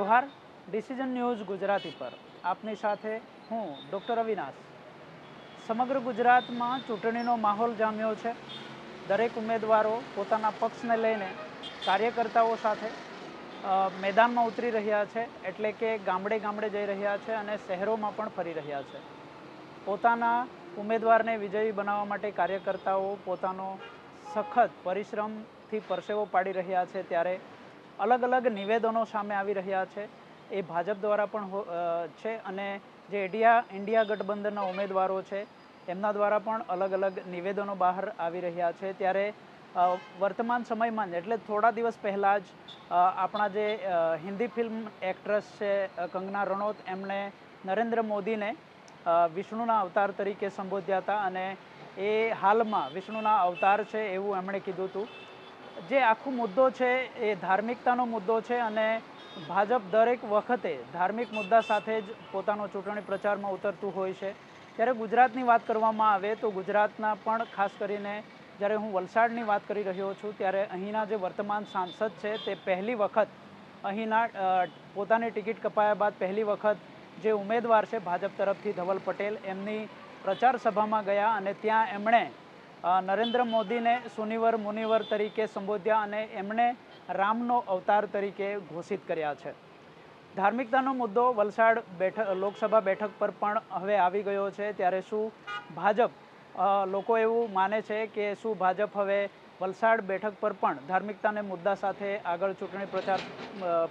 Johar decision news Gujarati પર. આપની સાથે હું ડૉક્ટર અવિનાશ. સમગ્ર ગુજરાતમાં ચૂંટણીનો માહોલ જામ્યો છે. દરેક ઉમેદવારો પોતાના પક્ષને લઈને કાર્યકર્તાઓ સાથે મેદાનમાં ઉતરી રહ્યા છે, એટલે કે ગામડે ગામડે જઈ રહ્યા છે અને શહેરોમાં પણ ફરી રહ્યા છે. પોતાના ઉમેદવારને વિજયી બનાવવા માટે કાર્યકર્તાઓ પોતાનો સખત પરિશ્રમથી પરસેવો પાડી રહ્યા છે ત્યારે અલગ અલગ નિવેદનો સામે આવી રહ્યા છે. એ ભાજપ દ્વારા પણ છે અને જે ઇન્ડિયા ઇન્ડિયા ગઠબંધનના ઉમેદવારો છે, એમના દ્વારા પણ અલગ અલગ નિવેદનો બહાર આવી રહ્યા છે. ત્યારે વર્તમાન સમયમાં એટલે થોડા દિવસ પહેલાં જ આપણા જે હિન્દી ફિલ્મ એક્ટ્રેસ છે કંગના રણૌત, એમણે નરેન્દ્ર મોદીને વિષ્ણુના અવતાર તરીકે સંબોધ્યા હતા અને એ હાલમાં વિષ્ણુના અવતાર છે એવું એમણે કીધું હતું. જે આખો મુદ્દો છે એ ધાર્મિકતાનો મુદ્દો છે અને ભાજપ દરેક વખતે ધાર્મિક મુદ્દા સાથે જ પોતાનો ચૂંટણી પ્રચારમાં ઉતરતું હોય છે. ત્યારે ગુજરાતની વાત કરવામાં આવે તો ગુજરાતના પણ ખાસ કરીને જ્યારે હું વલસાડની વાત કરી રહ્યો છું, ત્યારે અહીંના જે વર્તમાન સાંસદ છે તે પહેલી વખત અહીંના પોતાની ટિકિટ કપાયા બાદ પહેલી વખત જે ઉમેદવાર છે ભાજપ તરફથી ધવલ પટેલ, એમની પ્રચાર સભામાં ગયા અને ત્યાં એમણે નરેન્દ્ર મોદીને સુનિવર મુનિવર તરીકે સંબોધ્યા અને એમણે રામનો અવતાર તરીકે ઘોષિત કર્યા છે. ધાર્મિકતાનો મુદ્દો વલસાડ બેઠક, લોકસભા બેઠક પર પણ હવે આવી ગયો છે. ત્યારે શું ભાજપ લોકો એવું માને છે કે શું ભાજપ હવે વલસાડ બેઠક પર પણ ધાર્મિકતાને મુદ્દા સાથે આગળ ચૂંટણી પ્રચાર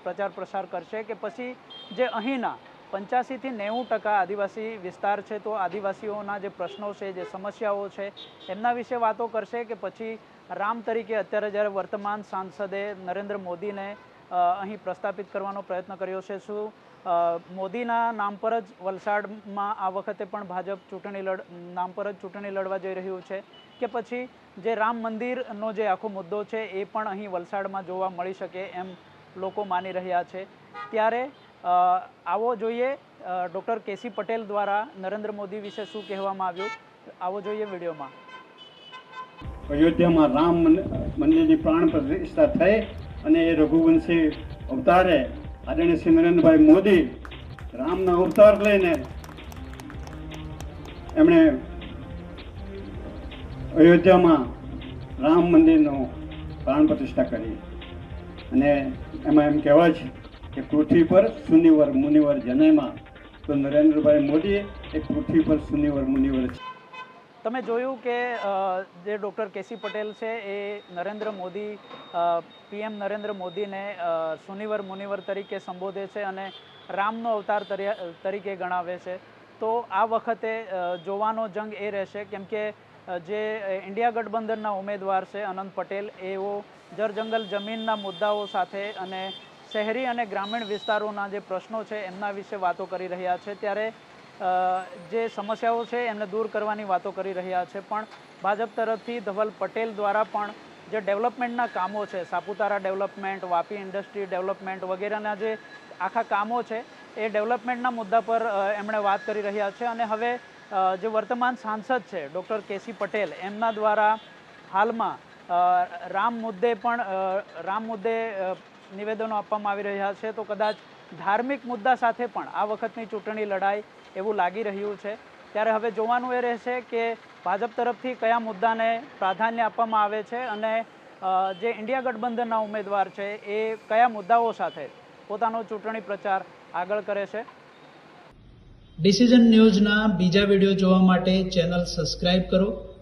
પ્રચાર પ્રસાર કરશે કે પછી જે અહીંના પંચ્યાસીથી નેવું ટકા આદિવાસી વિસ્તાર છે. તો આદિવાસીઓના જે પ્રશ્નો છે, જે સમસ્યાઓ છે, એમના વિશે વાતો કરશે કે પછી રામ તરીકે અત્યારે જ્યારે વર્તમાન સાંસદે નરેન્દ્ર મોદીને અહીં પ્રસ્થાપિત કરવાનો પ્રયત્ન કર્યો છે. શું મોદીના નામ પર જ વલસાડમાં આ વખતે પણ ભાજપ ચૂંટણી લડ, નામ પર જ ચૂંટણી લડવા જઈ રહ્યું છે કે પછી જે રામ મંદિરનો જે આખો મુદ્દો છે એ પણ અહીં વલસાડમાં જોવા મળી શકે એમ લોકો માની રહ્યા છે. ત્યારે આવો જોઈએ ડૉક્ટર કેસી પટેલ દ્વારા નરેન્દ્ર મોદી વિશે શું કહેવામાં આવ્યું? આવો જોઈએ વિડીયોમાં. અયોધ્યામાં રામ મંદિરની પ્રાણ પ્રતિષ્ઠા થઈ અને એ રઘુવંશી અવતારે આદરણીય શ્રી નરેન્દ્રભાઈ મોદી રામના અવતાર લઈને એમણે અયોધ્યામાં રામ મંદિરનું પ્રાણ પ્રતિષ્ઠા કરી. અને એમાં એમ કહેવાય છે કે પૃથ્વી પર સુનિવર મુનિવર જનયમાં તો નરેન્દ્રભાઈ મોદી એ પૃથ્વી પર સુનિવર મુનિવર તમે જોયું કે જે ડૉક્ટર કેસી પટેલ છે એ નરેન્દ્ર મોદી પીએમ નરેન્દ્ર મોદીને સુનિવર મુનિવર તરીકે સંબોધે છે અને રામનો અવતાર તરીકે ગણાવે છે. તો આ વખતે જોવાનો જંગ એ રહેશે કેમ કે જે ઇન્ડિયા ગઠબંધનના ઉમેદવાર છે અનંત પટેલ, એઓ જરજંગલ જમીનના મુદ્દાઓ સાથે અને શહેરી અને ગ્રામીણ વિસ્તારોના જે પ્રશ્નો છે, એમના વિશે વાતો કરી રહ્યા છે. ત્યારે જે સમસ્યાઓ છે, એમને દૂર કરવાની વાતો કરી રહ્યા છે. પણ ભાજપ તરફથી ધવલ પટેલ દ્વારા પણ જે ડેવલપમેન્ટના કામો છે, Saputara development, Vapi industry development વગેરેના જે આખા કામો છે, એ ડેવલપમેન્ટના મુદ્દા પર એમણે વાત કરી રહ્યા છે. અને હવે જે વર્તમાન સાંસદ છે, ડૉક્ટર કેસી પટેલ, એમના દ્વારા હાલમાં રામ મુદ્દે પણ રામ મુદ્દે નિવેદનો આપવામાં આવી રહ્યા છે. તો કદાચ ધાર્મિક મુદ્દા સાથે પણ આ વખતની ચૂંટણી લડાઈ એવું લાગી રહ્યું છે. ત્યારે હવે જોવાનું એ રહેશે કે ભાજપ તરફથી કયા મુદ્દાને પ્રાધાન્ય આપવામાં આવે છે અને જે ઇન્ડિયા ગઠબંધનના ઉમેદવાર છે એ કયા મુદ્દાઓ સાથે પોતાનો ચૂંટણી પ્રચાર આગળ કરે છે. ડિસિઝન ન્યૂઝના બીજા વીડિયો જોવા માટે ચેનલ સબસ્ક્રાઇબ કરો.